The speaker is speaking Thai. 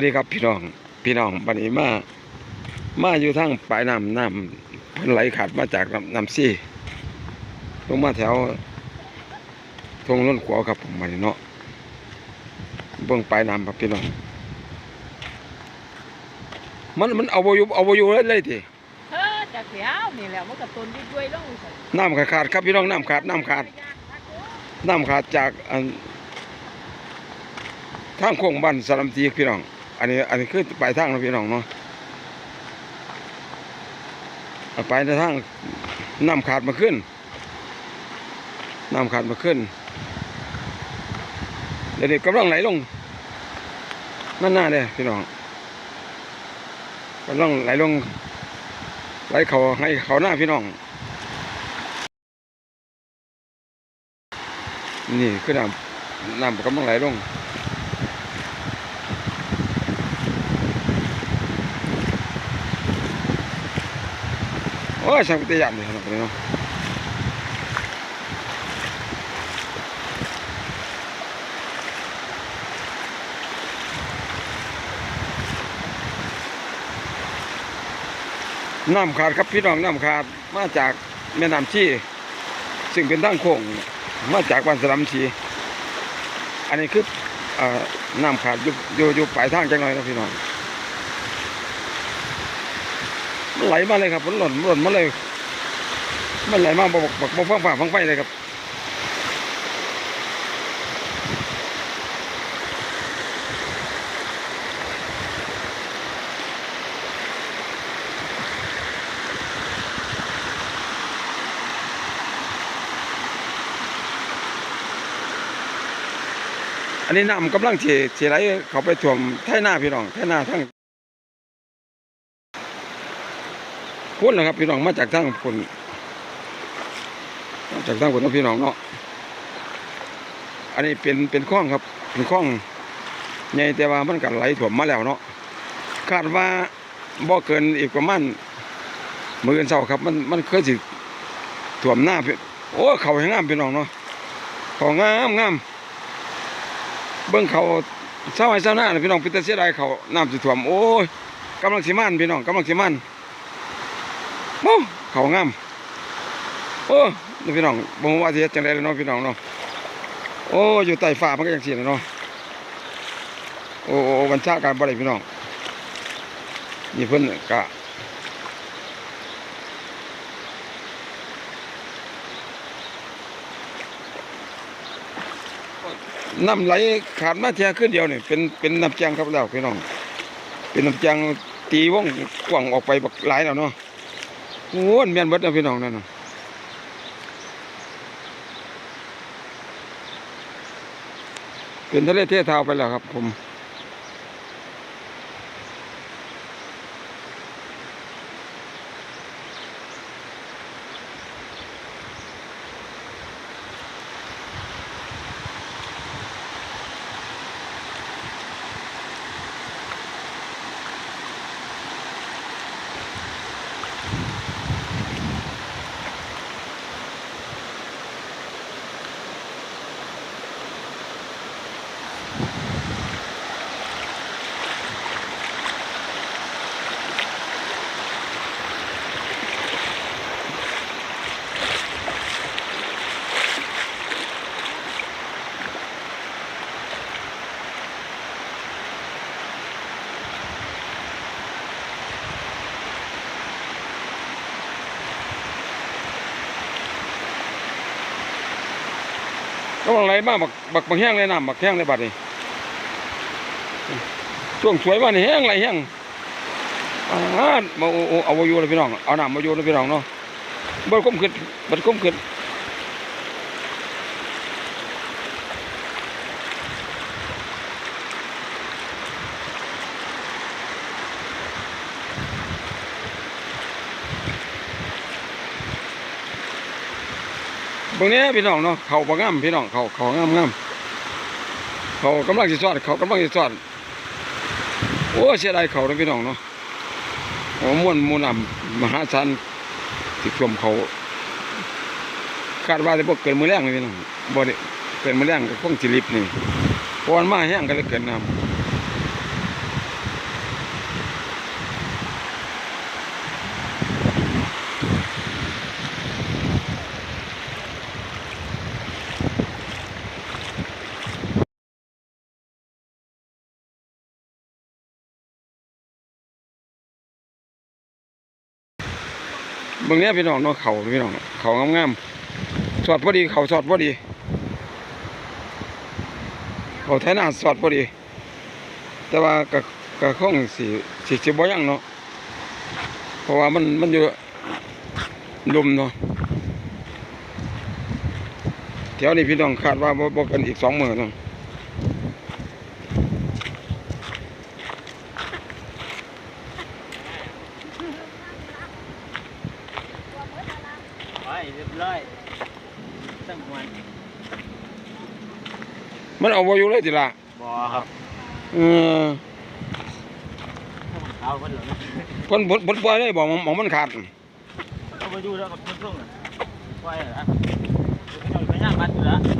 วัสดีครับพี่น้องพี่น้องวันนี้มามาอยู่ทางปลายน้ำน้ำเพิ่นไหลขาดมาจากน้ำน้ำซี่ลงมาแถวทงล้นขวาวครับผมมานี่เนาะเบิ่งปลายน้ำครับพี่น้อง มันมันเอาบอยู่เอาบอยู่เลยเลยทีเฮ้อจากเสียวนี่แหละมันก็ต้นดิ้ด้วยลงใส่น้ำขาดขาดครับพี่น้องน้ำขาดน้ำขาดน้ำขาดจากอันทางโค้งบ้านสลัมตีพี่น้อง อันนี้อันนี้คือปลายทางนะพี่น้องเนาะเอาไปทางน้ำขาดมาขึ้นน้ำขาดมาขึ้นเดี๋ยวนี้กำลังไหลลงนั่นหน้าเลยพี่น้องกำลังไหลลงไหลเขาให้เขาหน้าพี่น้องนี่คือน้ำน้ำกำลังไหลลง ยช่างเป็นตะยานเลยขนาดนี้เนน้ำขาดครับพี่น้องน้ำขาดมาจากแม่น้ำชีซึ่งเป็นทางโค้งมาจากบ้านสลัมชีอันนี้คือเอ่อน้ำขาดอยู่อยู่อยู่ปลายทางจังหน่อยนะพี่น้อง มัน ไหลมาเลยครับมันหล่นหล่นมาเลย มันไหลมาบอกบอกบอกฟังฝ่าฟังไฟเลยครับอันนี้น้ำกำลังเฉเฉไหลเขาไปท่วมไท่หน้าพี่น้องไท่หน้าทั้ง พุ่นนะครับ พี่น้องมาจากทางพุ่นมาจากทางพุ่นพี่น้องเนาะอันนี้เป็นเป็นคลองครับ เป็นคลองใหญ่แต่ว่ามันก็ไหลท่วมมาแล้วเนาะคาดว่าบ่เกินอีกประมาณมื่อเช้าครับ มันมันเคยสิท่วมหน้าพี่โอ้เขาให้งามพี่น้องเนาะเขางามงามเบิ่งเขาเศร้าให้เศร้าหน้าพี่น้องเป็นตาเสียดายเขาน้ำสิท่วมโอ้ยกำลังสิมันพี่น้องกำลังสิมัน โอ้เขางามโอ้นี่พี่น้องบ่ฮู้ว่าสิเฮ็ดจังได๋เนาะพี่น้องเนาะโอ้อยู่ใต้ฟ้ามันก็จังซี่เนาะโอ้โอ้บัญชาการบ่ได้พี่น้องนี่เพิ่นก็น้ำไหลขาดมาเทียขึ้นเดียวนี่เป็นเป็นน้ำจังครับแล้วพี่น้อง เป็นน้ำจังตีวงกว้างออกไปบักหลายแล้วเนาะ โอ้เมียนเบิดนะพี่น้องนั่นน่ะเป็นทะเลเทเทาไปแล้วครับผม ก็บังไรบ้างบักบักบักแห้งเลยน้ำบักแห้งเลยบัดนี้ช่วงสวยมานี่แห้งไรแห้งอ่ามาโอ้โอ้เอาบ่อยู่เลยพี่น้องเอาน้ำมาโยนเลยพี่น้องเนาะบัดก้มขึ้นบัดก้มขึ้น บางนี้พี่น้องเนาะเขาบางงามพี่น้องเขาเขางามงามเขากำลังสิสอดเขากำลังสิสอดโอ้เสียดายเขาเลยพี่น้องเนาะโอ้มวนมูนำมหาชันติดท่วมเขาคาดว่าจะบ่เกินมือแรงเลยพี่น้องบ่ได้เกินมือแรงก็คงสิลิบนี่พราะวันมาแห้งก็เลยเกินน้ำ เบิ่งเนี้ยพี่น้องเนาะเขาพี่น้องเขางามๆสอดพอดีเขาสอดพอดี เขาไทยนาสอดพอดี แต่ว่าก็ก็คงสิสิสิบ่ยังเนาะเพราะว่ามันมันอยู่ลุมเนาะแถวนี้พี่น้องคาดว่าบ่บ่เกันอีกสองหมื้อเนาะ ไปเรียบร้อย ตั้งมวนมันเอาบ่อยู่เลยติล่ะบ่ครับเออเอาเพิ่นเหรอเพิ่นเพิ่นเพิ่นปล่อยเลยบ่หมองหมองมันขาดเอาไปดูแล้วกับเพิ่นส่งน่ะไปเหรอพี่น้องไปย่างบ้านอยู่แล้ว